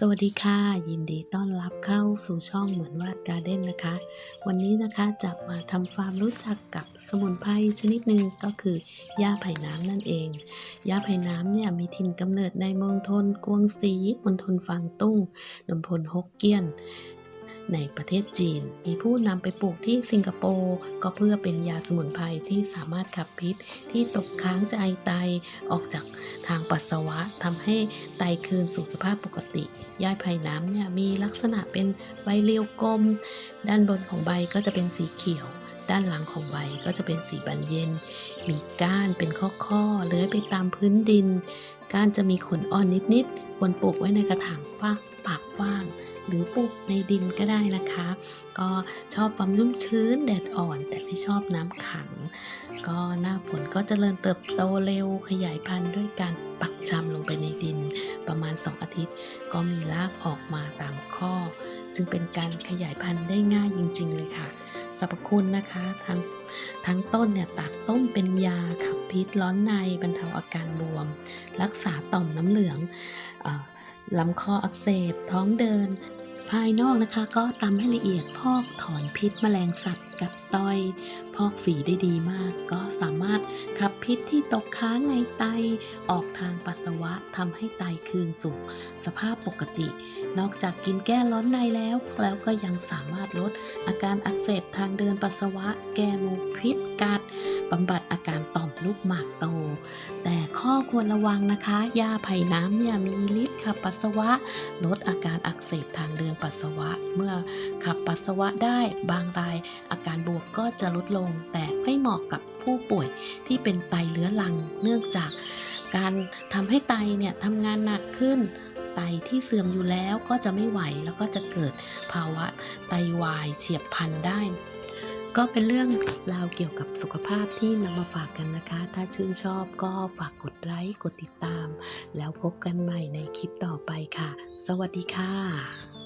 สวัสดีค่ะ ยินดีต้อนรับเข้าสู่ช่องเหมือนวาดการ์เด้นนะคะ วันนี้นะคะจะมาทำความรู้จักกับสมุนไพรชนิดหนึ่งก็คือหญ้าไผ่น้ำนั่นเองหญ้าไผ่น้ำเนี่ยมีถิ่นกำเนิดในมณฑลกวงซีมณฑลฟางตุ้งมพลฮกเกี้ยน ในประเทศจีน มีผู้นำไปปลูกที่สิงคโปร์ก็เพื่อเป็นยาสมุนไพรที่สามารถขับพิษ ที่ตกค้างใจไตออกจากทางปัสสาวะทำให้ไตคืนสู่สภาพปกติหญ้าไผ่น้ำเนี่ยมีลักษณะเป็นใบเรียวกลม ด้านบนของใบก็จะเป็นสีเขียว ด้านหลังของใบก็จะเป็นสีบานเย็น มีก้านเป็นข้อๆเลื้อยไปตามพื้นดิน ก้านจะมีขนอ่อนนิดๆควรปลูกไว้ในกระถางฟ้าปากฟ้าง หรือปลูกในดินก็ได้นะคะ ก็ชอบความชุ่มชื้นแดดอ่อน แต่ไม่ชอบน้ำขัง ก็หน้าฝนก็จเจริญเติบโตเร็วขยายพันธุ์ด้วยการปักชำลงไปในดิน ประมาณ 2 อาทิตย์ ก็มีรากออกมาตามข้อ จึงเป็นการขยายพันธุ์ได้ง่ายจริง ๆ เลยค่ะสรรพคุณนะคะทั้งทั้งต้นเนี่ยตัดต้มเป็นยาขับพิษร้อนในบรรเทาอาการบวม รักษาต่อมน้ำเหลืองอ ลำคออักเสบ ท้องเดิน ภายนอกนะคะก็ตำให้ละเอียดพอกถอนพิษแมลงสัตว์กับต้อย พอกฝีได้ดีมาก ก็สามารถขับพิษที่ตกค้างในไตออกทางปัสสาวะทำให้ไตคืนสู่สภาพปกติ นอกจากกินแก้ร้อนในแล้ว แล้วก็ยังสามารถลดอาการอักเสบทางเดินปัสสาวะ แก้มูพิษกัดบำบัดอาการต่อมลูกหมากโต แต่ ควรระวังนะคะยาไผ่น้ำเนี่ยมีฤทธิ์ขับปัสสาวะ ลดอาการอักเสบทางเดินปัสสาวะ เมื่อขับปัสสาวะได้บางราย อาการบวกก็จะลดลง แต่ไม่เหมาะกับผู้ป่วยที่เป็นไตเรื้อรัง เนื่องจากการทำให้ไตเนี่ยทำงานหนักขึ้นไตที่เสื่อมอยู่แล้วก็จะไม่ไหวแล้วก็จะเกิดภาวะไตวายเฉียบพลันได้ ก็เป็นเรื่องราวเกี่ยวกับสุขภาพที่นำมาฝากกันนะคะ ถ้าชื่นชอบก็ฝากกดไลค์ กดติดตาม แล้วพบกันใหม่ในคลิปต่อไปค่ะ สวัสดีค่ะ